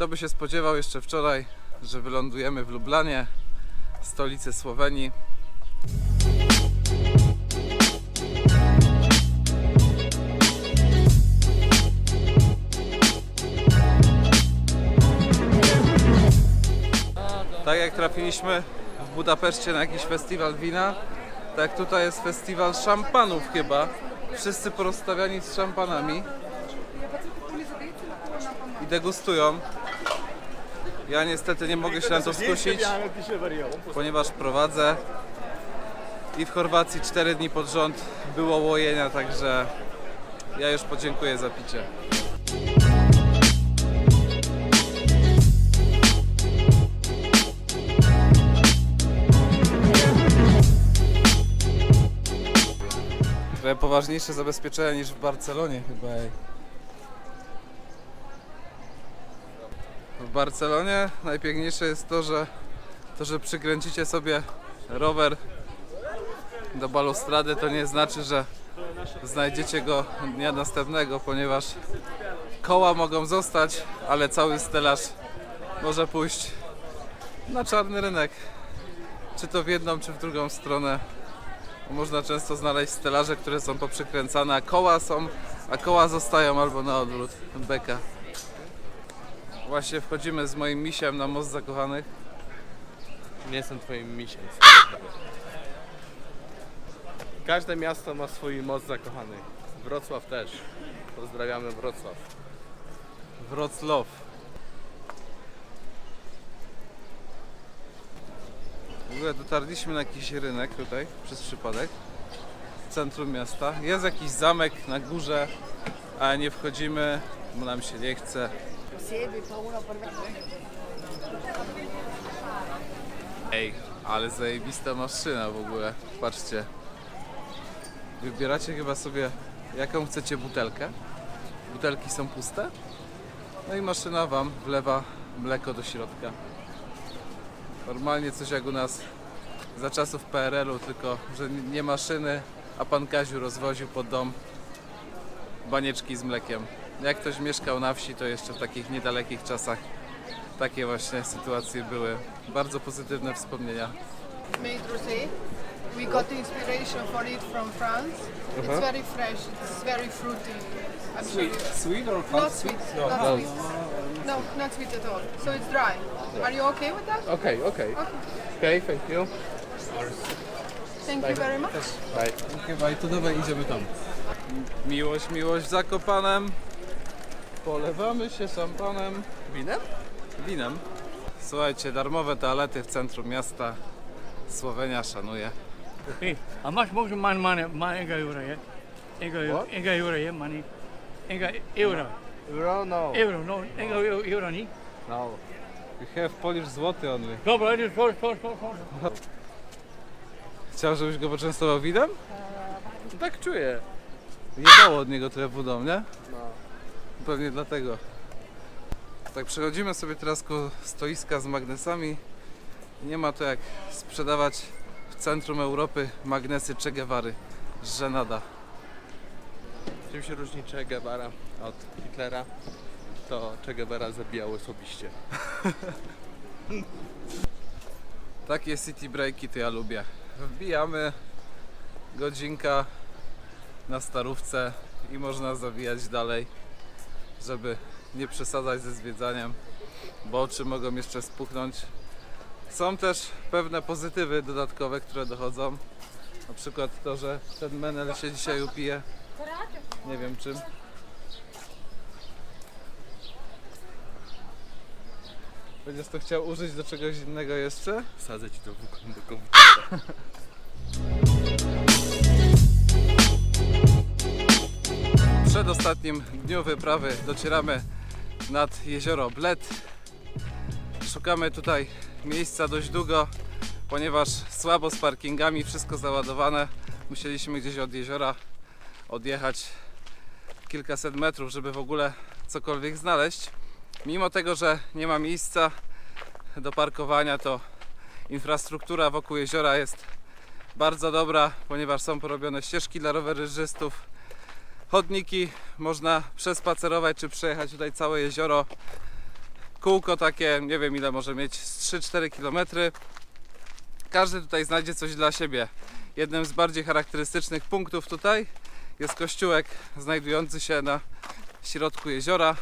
Kto by się spodziewał jeszcze wczoraj, że wylądujemy w Lublanie, stolicy Słowenii. Tak jak trafiliśmy w Budapeszcie na jakiś festiwal wina, tak tutaj jest festiwal szampanów chyba. Wszyscy porozstawiani z szampanami i degustują. Ja niestety nie mogę się na to skusić, ponieważ prowadzę i w Chorwacji 4 dni pod rząd było łojenia, także ja już podziękuję za picie. Poważniejsze zabezpieczenia niż w Barcelonie chyba. W Barcelonie najpiękniejsze jest to, że to, że przykręcicie sobie rower do balustrady, to nie znaczy, że znajdziecie go dnia następnego, ponieważ koła mogą zostać, ale cały stelaż może pójść na czarny rynek. Czy to w jedną, czy w drugą stronę. Można często znaleźć stelaże, które są poprzykręcane, a koła są, a koła zostają albo na odwrót. Beka. Właśnie wchodzimy z moim misiem na most zakochanych. Nie jestem twoim misiem. Każde miasto ma swój moc zakochany. Wrocław też. Pozdrawiamy Wrocław. Wrocław. W ogóle dotarliśmy na jakiś rynek tutaj przez przypadek. W centrum miasta. Jest jakiś zamek na górze, ale nie wchodzimy, bo nam się nie chce. Ej, ale zajebista maszyna w ogóle. Patrzcie. Wybieracie chyba sobie jaką chcecie butelkę. Butelki są puste. No i maszyna Wam wlewa mleko do środka. Normalnie coś jak u nas za czasów PRL-u, tylko że nie maszyny, a pan Kaziu rozwoził pod dom banieczki z mlekiem. Jak ktoś mieszkał na wsi, to jeszcze w takich niedalekich czasach takie właśnie sytuacje były. Bardzo pozytywne wspomnienia. made rosé. We got the inspiration for it from France. It's very fresh. It's very fruity. Sure Sweet or Not sweet. not sweet. No, not sweet at all. So it's dry. Are you okay with that? Okej, okej. Okej, thank you. Thank you very much. Bye. Chyba i to dawaj idziemy tam. Miłość, miłość z Zakopanem. Polewamy się szampanem. Winem? Winem. Słuchajcie, darmowe toalety w centrum miasta. Słowenia szanuje. Hey, how much more man money man ega euro yeah? Ega What? ega euro yeah money. Ega euro. Euro? No. Euro no ega euro, euro ni. No. We have Polish złoty only. Dobra, idziesz chodź, chodź, chodź, chodź. Chciał, żebyś go poczęstował winem? Tak czuję. Jebało od niego trochę wodą, nie? Pewnie dlatego. Tak przechodzimy sobie teraz koło stoiska z magnesami. Nie ma to jak sprzedawać w centrum Europy magnesy Che Guevary. Żenada. Czym się różni Che Guevara od Hitlera? To Che Guevara zabijał osobiście. Takie city breaki to ja lubię. Wbijamy godzinka na starówce i można zawijać dalej, żeby nie przesadzać ze zwiedzaniem, bo oczy mogą jeszcze spuchnąć. Są też pewne pozytywy dodatkowe, które dochodzą. Na przykład to, że ten menel się dzisiaj upije. Nie wiem czym. Będziesz to chciał użyć do czegoś innego jeszcze? Wsadzę ci to w do komputera. W przedostatnim dniu wyprawy docieramy nad jezioro Bled. Szukamy tutaj miejsca dość długo, ponieważ słabo z parkingami, wszystko załadowane. Musieliśmy gdzieś od jeziora odjechać kilkaset metrów, żeby w ogóle cokolwiek znaleźć. Mimo tego, że nie ma miejsca do parkowania, to infrastruktura wokół jeziora jest bardzo dobra, ponieważ są porobione ścieżki dla rowerzystów, chodniki, można przespacerować czy przejechać tutaj całe jezioro kółko takie, nie wiem ile może mieć, z 3-4 km. Każdy tutaj znajdzie coś dla siebie. Jednym z bardziej charakterystycznych punktów tutaj jest kościółek znajdujący się na środku jeziora.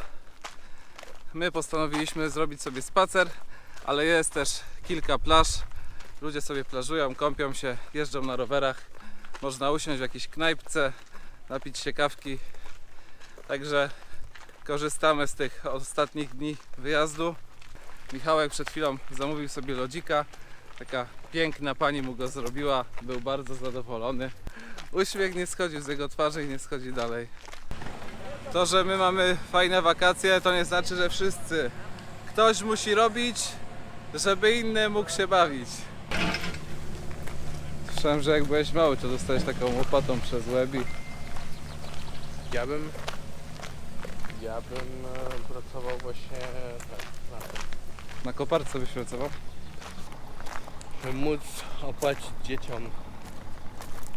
My postanowiliśmy zrobić sobie spacer, ale jest też kilka plaż. Ludzie sobie plażują, kąpią się, jeżdżą na rowerach. Można usiąść w jakiejś knajpce, napić się kawki. Także korzystamy z tych ostatnich dni wyjazdu. Michałek przed chwilą zamówił sobie lodzika. Taka piękna pani mu go zrobiła. Był bardzo zadowolony. Uśmiech nie schodził z jego twarzy i nie schodzi dalej. To, że my mamy fajne wakacje, to nie znaczy, że wszyscy. Ktoś musi robić, żeby inny mógł się bawić. Słyszałem, że jak byłeś mały, to dostałeś taką łopatą przez łeb Ja bym... Ja bym e, pracował właśnie tak, na tym. na koparce byś pracował. Żeby móc opłacić dzieciom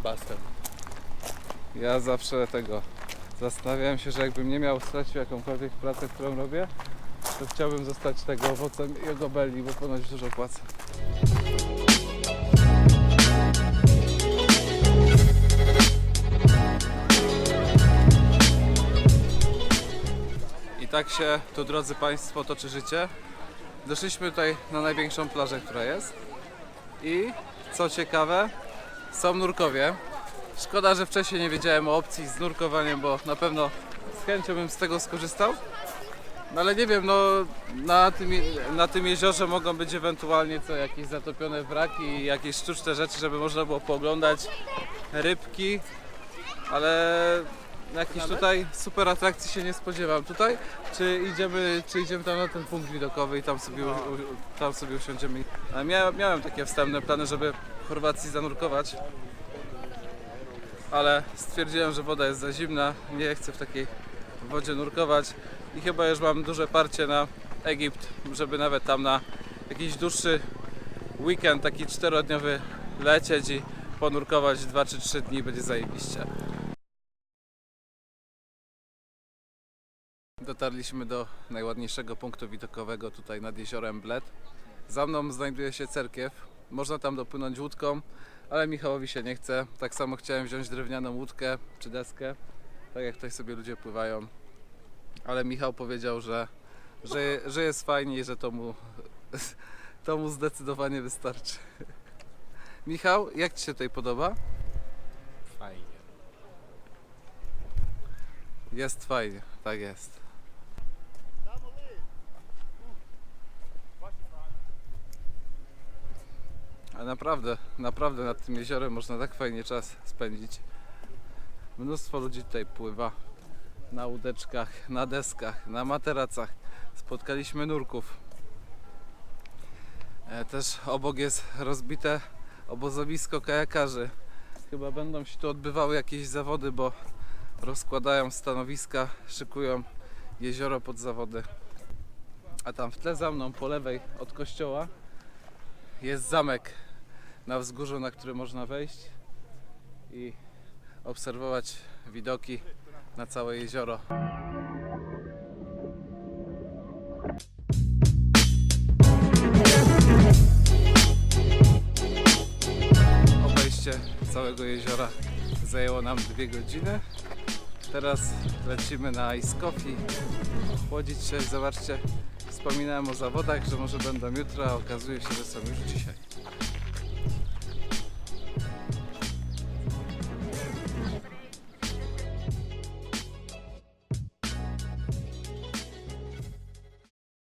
basen. Ja zawsze tego zastanawiałem się, że jakbym nie miał stracił jakąkolwiek pracę, którą robię, to chciałbym zostać tego owocem jego belli, bo ponoć dużo płacę. Tak się tu, drodzy Państwo, toczy życie. Doszliśmy tutaj na największą plażę, która jest. I co ciekawe, są nurkowie. Szkoda, że wcześniej nie wiedziałem o opcji z nurkowaniem, bo na pewno z chęcią bym z tego skorzystał. No ale nie wiem, no na tym, na tym jeziorze mogą być ewentualnie co, jakieś zatopione wraki i jakieś sztuczne rzeczy, żeby można było pooglądać rybki, ale jakichś tutaj super atrakcji się nie spodziewam. Tutaj czy idziemy, czy idziemy tam na ten punkt widokowy i tam sobie, u, tam sobie usiądziemy? A Mia, miałem takie wstępne plany, żeby w Chorwacji zanurkować, ale stwierdziłem, że woda jest za zimna, nie chcę w takiej wodzie nurkować i chyba już mam duże parcie na Egipt, żeby nawet tam na jakiś dłuższy weekend, taki czterodniowy lecieć i ponurkować 2 czy 3 dni, będzie zajebiście. Dotarliśmy do najładniejszego punktu widokowego tutaj nad jeziorem Bled. Za mną znajduje się cerkiew. Można tam dopłynąć łódką, ale Michałowi się nie chce. Tak samo chciałem wziąć drewnianą łódkę czy deskę, tak jak tutaj sobie ludzie pływają. Ale Michał powiedział, że, że, że jest fajnie i że to mu, to mu zdecydowanie wystarczy. Michał, jak Ci się tutaj podoba? Fajnie. Jest fajnie, tak jest. Naprawdę, naprawdę nad tym jeziorem można tak fajnie czas spędzić. Mnóstwo ludzi tutaj pływa na łódeczkach, na deskach, na materacach. Spotkaliśmy nurków. E, Też obok jest rozbite obozowisko kajakarzy. Chyba będą się tu odbywały jakieś zawody, bo rozkładają stanowiska, szykują jezioro pod zawody. A tam w tle za mną, po lewej od kościoła, jest zamek na wzgórzu, na który można wejść i obserwować widoki na całe jezioro. Obejście całego jeziora zajęło nam dwie godziny. Teraz lecimy na Ice Coffee, chłodzić się, zobaczcie, wspominałem o zawodach, że może będą jutro, a okazuje się, że są już dzisiaj.